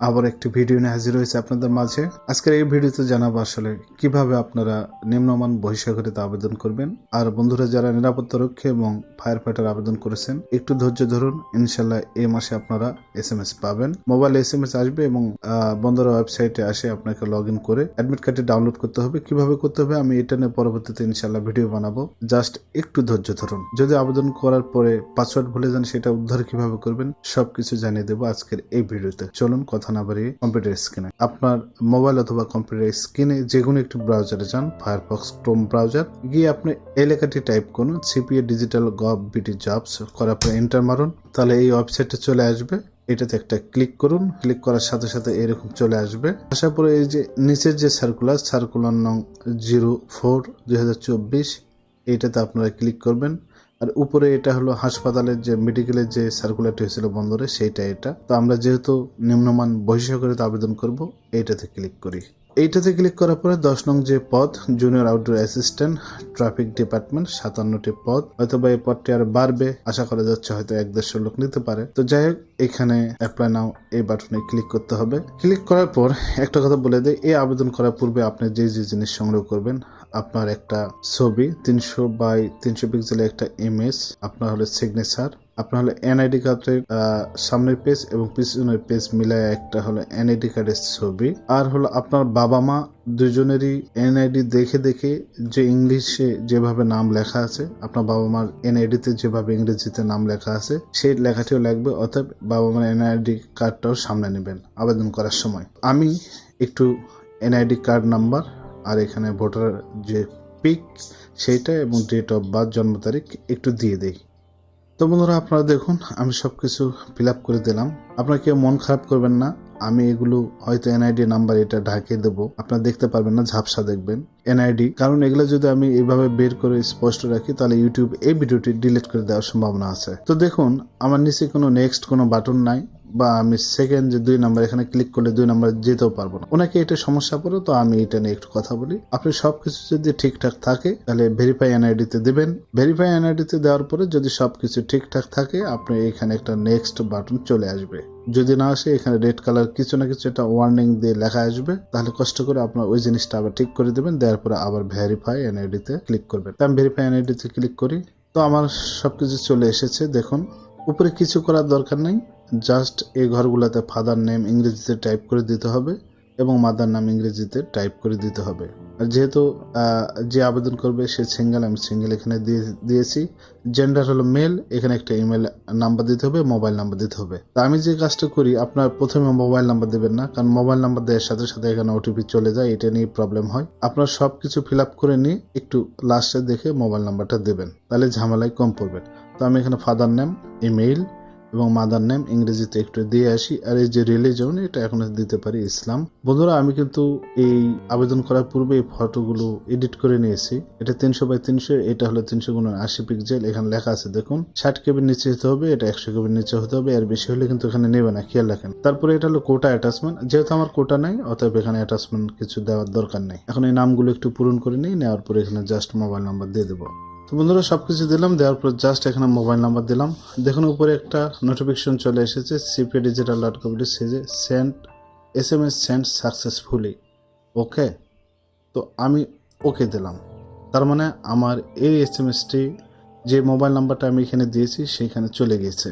আবার একটি ভিডিও নিয়ে হাজির হয়েছে আপনাদের মাঝে। আজকের এই ভিডিওতে জানাব আসলে কীভাবে আপনারা নিম্নমান বহিষ্কারিতে আবেদন করবেন। আর বন্ধুরা যারা নিরাপত্তা রক্ষী এবং ফায়ার ফাইটার আবেদন করেছেন, একটু ধৈর্য ধরুন। ইনশাল্লাহ এই মাসে আপনারা এস এম এস পাবেন। মোবাইলে এস এম এস আসবে এবং বন্ধুরা ওয়েবসাইটে আসে আপনাকে লগ ইন করে অ্যাডমিট কার্ডটি ডাউনলোড করতে হবে। কীভাবে করতে হবে আমি এটা নিয়ে পরবর্তীতে ইনশাল্লাহ ভিডিও বানাবো। জাস্ট একটু ধৈর্য ধরুন। যদি আবেদন করার পরে পাসওয়ার্ড ভুলে যান, সেটা উদ্ধার কীভাবে করবেন, সবকিছু জানিয়ে দেবো আজকের এই ভিডিওতে। চলুন কথা না বাড়িয়ে কম্পিউটার স্ক্রিনে আপনার মোবাইল অথবা কম্পিউটার স্ক্রিনে যে কোনো একটি ব্রাউজারে যান ফায়ারফক্স ক্রোম ব্রাউজার গিয়ে আপনি এলাকাটি টাইপ করুন CPA digital gov BT jobs করার পর এন্টার মারুন। তাহলে এই ওয়েবসাইটে চলে আসবে। এটাতে একটা ক্লিক করুন। ক্লিক করার সাথে সাথে এরকম চলে আসবে। আসার পরে এই যে নিচের যে সার্কুলার সার্কুলার নং জিরো ফোর দুই হাজার চব্বিশ এইটাতে আপনারা ক্লিক করবেন। আর উপরে এটা হলো হাসপাতালের যে মেডিকেলের যে সার্কুলারটি হয়েছিল বন্দরে, সেইটা এটা। তো আমরা যেহেতু নিম্নমান বহিষ্কারিত আবেদন করব, এইটাতে ক্লিক করি। এইটাতে ক্লিক করার পরে দশ নং যে পদ junior outdoor assistant traffic department সাতান্নটি পদ। হয়তো বা এই পদটি আর বাড়বে, আশা করা যাচ্ছে হয়তো এক দেড়শো লোক নিতে পারে। তো যাই হোক, এখানে অ্যাপ্লাই নাও এই বাটনে ক্লিক করতে হবে। ক্লিক করার পর একটা কথা বলে দেয় এই আবেদন করার পূর্বে আপনি যে যে জিনিস সংগ্রহ করবেন আপনার একটা ছবি, তিনশো বাই তিনশো পিক্সেলের একটা ইমেজ আপনার হলো সিগনেচার আপনার হলো এনআইডি কার্ডের সামনের পেজ এবং পিছনের পেজ মিলায় একটা হলো এনআইডি কার্ডের ছবি। আর হলো আপনার বাবা মা দুজনেরই এনআইডি দেখে দেখে যে ইংলিশে যেভাবে নাম লেখা আছে, আপনার বাবা মার এনআইডিতে যেভাবে ইংরেজিতে নাম লেখা আছে, সেই লেখাটিও লাগবে অর্থাৎ বাবা মার এনআইডি কার্ডটাও সামনে নেবেন আবেদন করার সময়। আমি একটু এনআইডি কার্ড নাম্বার আর এখানে ভোটার যে পিক সেইটা এবং ডেট অফ বার্থ জন্ম তারিখ একটু দিয়ে দেই। তো বন্ধুরা, আপনারা দেখুন, আমি সব কিছু ফিল আপ করে দিলাম। আপনারা কেউ মন খারাপ করবেন না। আমি এগুলো হয়তো এনআইডি নাম্বার এটা ঢাকিয়ে দেবো। আপনারা দেখতে পারবেন না, ঝাপসা দেখবেন এনআইডি কারণ এগুলো যদি আমি এইভাবে বের করে স্পষ্ট রাখি, তাহলে ইউটিউব এই ভিডিওটি ডিলিট করে দেওয়ার সম্ভাবনা আছে। তো দেখুন, আমার নিচে কোনো নেক্সট কোনো বাটন নাই। বা আমি সেকেন্ড যে দুই নাম্বার এখানে ক্লিক করলে দুই নাম্বার যেতেও পারব না। ওনাকে এটা সমস্যা পড়ে, তো আমি এটা নিয়ে একটু কথা বলি। আপনি সবকিছু যদি ঠিকঠাক থাকে, তাহলে ভেরিফাই এনআইডিতে দেবেন। ভেরিফাই এনআইডিতে দেওয়ার পরে যদি সবকিছু ঠিকঠাক থাকে, আপনি এখানে একটা নেক্সট বাটন চলে আসবে। যদি না আসে, এখানে রেড কালার কিছু না কিছু একটা ওয়ার্নিং দিয়ে লেখা আসবে। তাহলে কষ্ট করে আপনার ওই জিনিসটা আবার ঠিক করে দেবেন, দেওয়ার পরে আবার ভেরিফাই এনআইডিতে ক্লিক করবেন। আমি ভেরিফাই এনআইডিতে ক্লিক করি। তো আমার সবকিছু চলে এসেছে, দেখুন। উপরে কিছু করার দরকার নেই। জাস্ট এই ঘরগুলোতে ফাদার নেম ইংরেজিতে টাইপ করে দিতে হবে এবং মাদার নাম ইংরেজিতে টাইপ করে দিতে হবে। আর যেহেতু যে আবেদন করবে সে সিঙ্গেল আমি সিঙ্গেল এখানে দিয়ে, দিয়েছি। জেন্ডার হলো মেল এখানে একটা ইমেল নাম্বার দিতে হবে মোবাইল নাম্বার দিতে হবে। তা আমি যে কাজটা করি, আপনার প্রথমে মোবাইল নাম্বার দেবেন না, কারণ মোবাইল নাম্বার দেওয়ার সাথে সাথে এখানে ওটিপি চলে যায়, এটা নিয়ে প্রবলেম হয়। আপনার সব কিছু ফিল আপ করে নিয়ে একটু লাস্টে দেখে মোবাইল নাম্বারটা দেবেন, তাহলে ঝামেলায় কম পড়বেন তো আমি এখানে ফাদার নেম ইমেইল এবং মাদার নেম ইংরেজিতে একটু দিয়ে আসি। আর এই যে রিলিজন এটা এখন দিতে পারি ইসলাম। বন্ধুরা, আমি কিন্তু এই আবেদন করার পূর্বে এই ফটোগুলো এডিট করে নিয়েছি। এটা তিনশো বাই তিনশো, এটা হলো তিনশো গুণ আশি পিক্সেল এখানে লেখা আছে, দেখুন, ষাট কেবির নিচে হতে হবে, এটা একশো কেবির নিচে হতে হবে আর বেশি হলে কিন্তু এখানে নেবে না, খেয়াল রাখেন। তারপরে এটা হলো কোটা অ্যাটাচমেন্ট যেহেতু আমার কোটা নাই, অতএব এখানে অ্যাটাচমেন্ট কিছু দেওয়ার দরকার নেই। এখন এই নামগুলো একটু পূরণ করে নিই, নেওয়ার পরে এখানে জাস্ট মোবাইল নাম্বার দিয়ে দেবো। তো বন্ধুরা সব কিছু দিলাম, দেওয়ার পর জাস্ট এখানে মোবাইল নাম্বার দিলাম। দেখুন, উপরে একটা নোটিফিকেশন চলে এসেছে সিপি ডিজিটাল ডট কমিটি সেজে send S M S send successfully okay তো আমি ওকে দিলাম। তার মানে আমার এই এস এম এসটি যে মোবাইল নাম্বারটা আমি এখানে দিয়েছি, সেইখানে চলে গেছে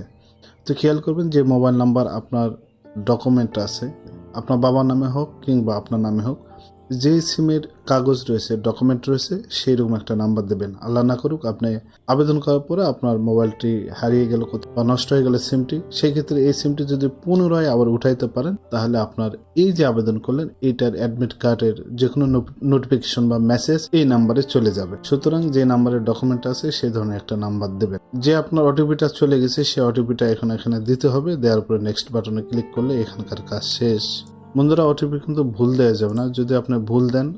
তো খেয়াল করবেন যে মোবাইল নাম্বার আপনার ডকুমেন্ট আছে। আপনার বাবার নামে হোক কিংবা আপনার নামে হোক যে সিমের কাগজ রয়েছে ডকুমেন্ট রয়েছে সেই রকম একটা নাম্বার দেবেন। আল্লাহ না করুক, আপনি আবেদন করার পরে আপনার মোবাইলটি হারিয়ে গেল বা নষ্ট হয়ে গেল সিমটি সেই ক্ষেত্রে এই সিমটি যদি পুনরায় আবার উঠাইতে পারেন, তাহলে আপনার এই যে আবেদন করলেন, এইটার অ্যাডমিট কার্ডের যে কোনো নোটিফিকেশন বা মেসেজ এই নাম্বারে চলে যাবে। সুতরাং যে নাম্বারের ডকুমেন্ট আছে সেই ধরনের একটা নাম্বার দেবেন। যে আপনার ওটিপিটা চলে গেছে সেই ওটিপিটা এখন এখানে দিতে হবে। দেওয়ার পরে নেক্সট বাটনে ক্লিক করলে এখানকার কাজ শেষ। বন্ধুরা ওটিপি কিন্তু ভুল দেওয়া যাবে না। যদি আপনি ভুল দেন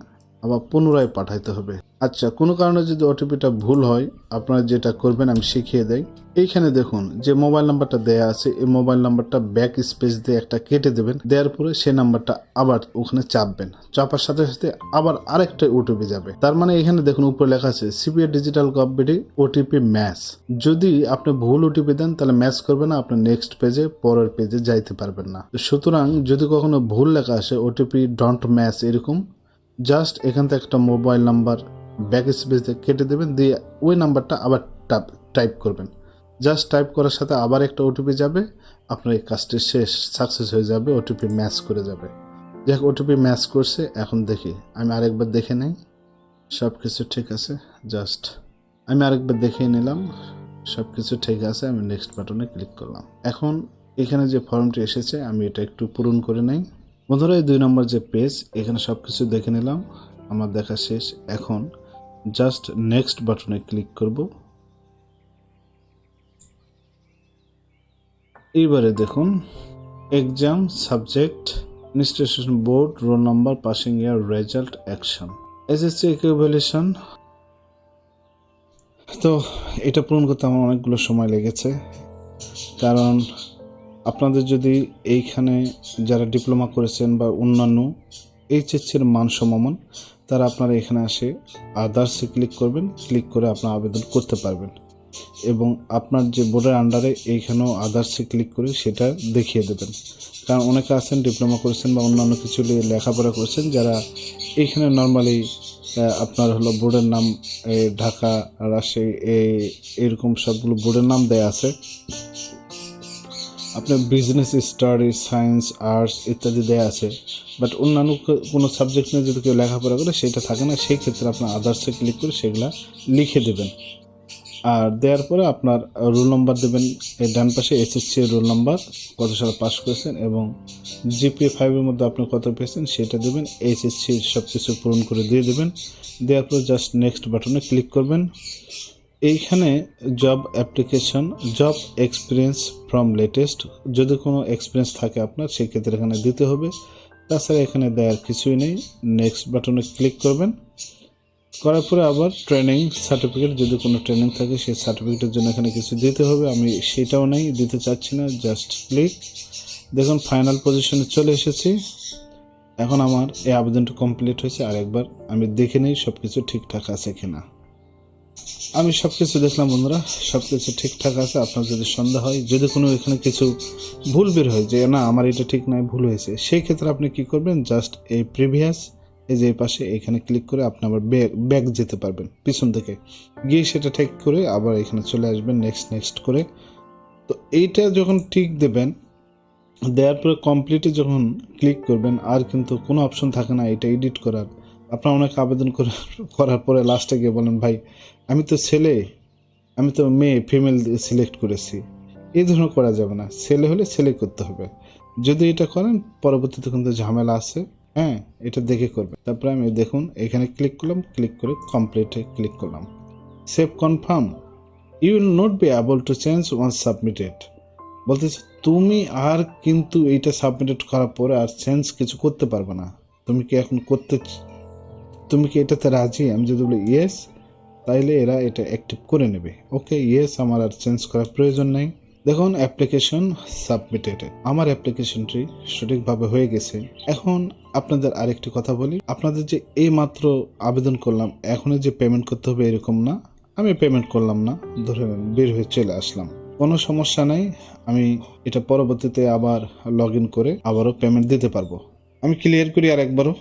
আবার পুনরায় পাঠাইতে হবে। আচ্ছা কোনো কারণে যদি ওটিপিটা ভুল হয়, আপনারা যেটা করবেন, আমি শিখিয়ে দেই। এইখানে দেখুন, যে মোবাইল নাম্বারটা দেয়া আছে, এই মোবাইল নাম্বারটা ব্যাক স্পেস দিয়ে একটা কেটে দেবেন। দেওয়ার পরে সেই নাম্বারটা আবার ওখানে চাপবেন। চাপার সাথে সাথে আবার আরেকটা ওটিপি যাবে। তার মানে এখানে দেখুন, উপরে লেখা আছে, সিপিআই ডিজিটাল কম্পিটি ওটিপি ম্যাচ। যদি আপনি ভুল ওটিপি দেন, তাহলে ম্যাচ করবে না, আপনি নেক্সট পেজে, পরের পেজে যাইতে পারবেন না। সুতরাং যদি কখনো ভুল লেখা আসে, ওটিপি ডন্ট ম্যাচ এরকম জাস্ট এখান থেকে একটা মোবাইল নাম্বার ব্যাক স্পেস দিয়ে কেটে দেবেন, দিয়ে ওই নাম্বারটা আবার টাপ টাইপ করবেন। জাস্ট টাইপ করার সাথে আবার একটা ওটিপি যাবে, আপনার এই কাজটি শেষ সাকসেস হয়ে যাবে ওটিপি ম্যাচ করে যাবে। দেখ ওটিপি ম্যাচ করছে, এখন দেখি। আমি আরেকবার দেখে নেই। সব কিছু ঠিক আছে জাস্ট আমি আরেকবার দেখে নিলাম। সব কিছু ঠিক আছে, আমি নেক্সট বাটনে ক্লিক করলাম। এখন এখানে যে ফর্মটি এসেছে, আমি এটা একটু পূরণ করে নেই। বন্ধুরা, এই দুই নম্বর যে পেজ এখানে সব কিছু দেখে নিলাম। আমার দেখা শেষ। এখন জাস্ট নেক্সট বাটনে ক্লিক করব। এইবারে দেখুন exam subject institution board roll number passing year result action SSC equivalence তো এটা পূরণ করতে আমার অনেকগুলো সময় লেগেছে। কারণ আপনাদের যদি এইখানে যারা ডিপ্লোমা করেছেন বা অন্যান্য এইচএসসির মান সমমান, তারা আপনারা এখানে আসে আদার্সে ক্লিক করবেন ক্লিক করে আপনার আবেদন করতে পারবেন। এবং আপনার যে বোর্ডের আন্ডারে এইখানেও আদার্সে ক্লিক করে সেটা দেখিয়ে দেবেন। কারণ অনেকে আছেন ডিপ্লোমা করেছেন বা অন্যান্য কিছু নিয়ে লেখাপড়া করেছেন, যারা এইখানে নর্মালি আপনার হলো বোর্ডের নাম ঢাকা, রাজশাহী এরকম সবগুলো বোর্ডের নাম দেয়া আছে। আপনার বিজনেস স্টাডি সায়েন্স আর্টস ইত্যাদি দেওয়া আছে বাট অন্যান্য কোনো সাবজেক্ট নিয়ে যদি কেউ লেখাপড়া করে, সেটা থাকে না, সেই ক্ষেত্রে আপনার আদার্সে ক্লিক করে সেগুলা লিখে দেবেন। আর দেওয়ার পরে আপনার রোল নাম্বার দেবেন এই ডান পাশে এসএসসি রোল নাম্বার কত সালে পাস করেছেন এবং জিপিএ ফাইভের মধ্যে আপনি কত পেয়েছেন, সেটা দেবেন এইচএসসি সব কিছু পূরণ করে দিয়ে দেবেন। দেওয়ার পর জাস্ট নেক্সট বাটনে ক্লিক করবেন। এইখানে job application job experience from latest যদি কোনো এক্সপিরিয়েন্স থাকে আপনার, সেক্ষেত্রে এখানে দিতে হবে। তাছাড়া এখানে দেওয়ার কিছুই নেই। নেক্সট বাটনে ক্লিক করবেন। করার পরে আবার ট্রেনিং সার্টিফিকেট যদি কোনো ট্রেনিং থাকে, সেই সার্টিফিকেটের জন্য এখানে কিছু দিতে হবে। আমি সেটাও নেই, দিতে চাচ্ছি না জাস্ট ক্লিক দেখুন ফাইনাল পজিশনে চলে এসেছি। এখন আমার এই আবেদনটা কমপ্লিট হয়েছে। আর একবার আমি দেখে নিই সব কিছু ঠিকঠাক আছে কিনা। আমি সব কিছু দেখলাম বন্ধুরা সব কিছু ঠিকঠাক আছে, আপনার যদি সন্দেহ হয়, যদি কোনো এখানে কিছু ভুল বের হয়, যে না, আমার এটা ঠিক নয়, ভুল হয়েছে, সেই ক্ষেত্রে আপনি কি করবেন? জাস্ট এই প্রিভিয়াস এই যে পাশে এখানে ক্লিক করে আপনি আবার ব্যাক যেতে পারবেন, পিছন থেকে। গিয়ে সেটা ঠিক করে আবার এখানে চলে আসবেন নেক্সট নেক্সট করে। তো এইটা যখন ঠিক দেবেন, দেওয়ার পরে কমপ্লিটে যখন ক্লিক করবেন, আর কিন্তু কোনো অপশন থাকে না, এটা এডিট করার। আপনার অনেক আবেদন করার পরে লাস্টে গিয়ে বলেন, ভাই, আমি তো ছেলে, আমি তো মেয়ে ফিমেল সিলেক্ট করেছি। এই ধরনের করা যাবে না। ছেলে হলে ছেলে করতে হবে। যদি এটা করেন, পরবর্তীতে কিন্তু ঝামেলা আছে। হ্যাঁ এটা দেখে করবে তারপরে আমি দেখুন, এখানে ক্লিক করলাম ক্লিক করে কমপ্লিটে ক্লিক করলাম। Save confirm you will not be able to change one submitted বলতেছে, তুমি আর কিন্তু এইটা সাবমিটেড করার পরে আর চেঞ্জ কিছু করতে পারবে না। তুমি কি এখন করতে তুমি কি এটাতে রাজি? আমি যদি বলি ইয়েস তাইলে এরা এটা অ্যাক্টিভ করে নেবে। ওকে ইয়েস আমার আর চেঞ্জ করার প্রয়োজন নেই। দেখুন অ্যাপ্লিকেশন সাবমিটেড আমার অ্যাপ্লিকেশনটি সঠিকভাবে হয়ে গেছে। এখন আপনাদের আরেকটি কথা বলি। আপনাদের যে এই মাত্র আবেদন করলাম, এখনই যে পেমেন্ট করতে হবে এরকম না। আমি পেমেন্ট করলাম না, ধরে বের হয়ে চলে আসলাম। কোনো সমস্যা নাই, আমি এটা পরবর্তীতে আবার লগ করে আবারও পেমেন্ট দিতে পারব। আমি ক্লিয়ার করি আর একবারও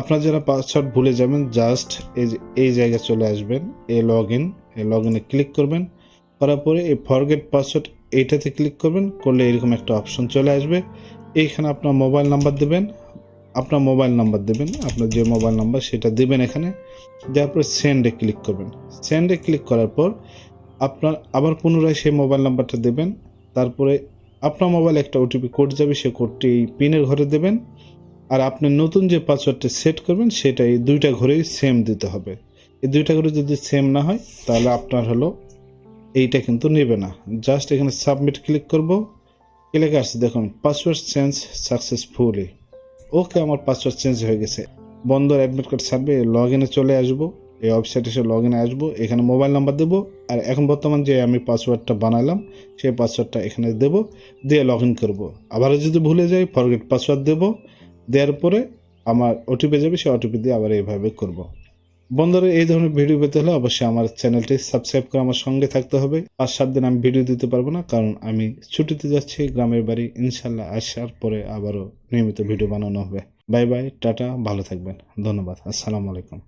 আপনার যারা পাসওয়ার্ড ভুলে যাবেন জাস্ট এই এই জায়গায় চলে আসবেন, এ লগ ইন এই লগ ইনে ক্লিক করবেন। করার পরে এই ফরগেট পাসওয়ার্ড এইটাতে ক্লিক করবেন, করলে এরকম একটা অপশন চলে আসবে। এইখানে আপনার মোবাইল নাম্বার দেবেন, আপনার মোবাইল নাম্বার দেবেন, আপনার যে মোবাইল নাম্বার সেটা দেবেন এখানে। দেওয়ার পরে সেন্ডে ক্লিক করবেন। সেন্ডে ক্লিক করার পর আপনার আবার পুনরায় সেই মোবাইল নাম্বারটা দেবেন। তারপরে আপনার মোবাইলে একটা ওটিপি কোড যাবে সে কোডটি এই পিনের ঘরে দেবেন। আর আপনি নতুন যে পাসওয়ার্ডটা সেট করবেন, সেটা এই দুইটা ঘরেই সেম দিতে হবে। এই দুইটা ঘরে যদি সেম না হয়, তাহলে আপনার হলো এইটা কিন্তু নেবে না। জাস্ট এখানে সাবমিট ক্লিক করব। ক্লিক আসছে, দেখুন পাসওয়ার্ড চেঞ্জ সাকসেসফুলি ওকে আমার পাসওয়ার্ড চেঞ্জ হয়ে গেছে। বন্দর অ্যাডমিট কার্ড ছাড়বে লগ ইনে চলে আসব। এই ওয়েবসাইটে এসে লগ ইনে আসব। এখানে মোবাইল নাম্বার দেবো। আর এখন বর্তমান যে আমি পাসওয়ার্ডটা বানালাম সেই পাসওয়ার্ডটা এখানে দেবো। দিয়ে লগ ইন করব। আবারও যদি ভুলে যাই ফরগেট পাসওয়ার্ড দেবো। দেওয়ার পরে আমার ওটিপি যাবে, সেই ওটিপি দিয়ে আবার এইভাবে করব। বন্ধুরা, এই ধরনের ভিডিও পেতে হলে অবশ্যই আমার চ্যানেলটি সাবস্ক্রাইব করে আমার সঙ্গে থাকতে হবে। পাঁচ সাত দিন আমি ভিডিও দিতে পারব না, কারণ আমি ছুটিতে যাচ্ছি, গ্রামের বাড়ি ইনশাল্লাহ আসার পরে আবারও নিয়মিত ভিডিও বানানো হবে। বাই বাই, টাটা, ভালো থাকবেন, ধন্যবাদ, আসসালামু আলাইকুম।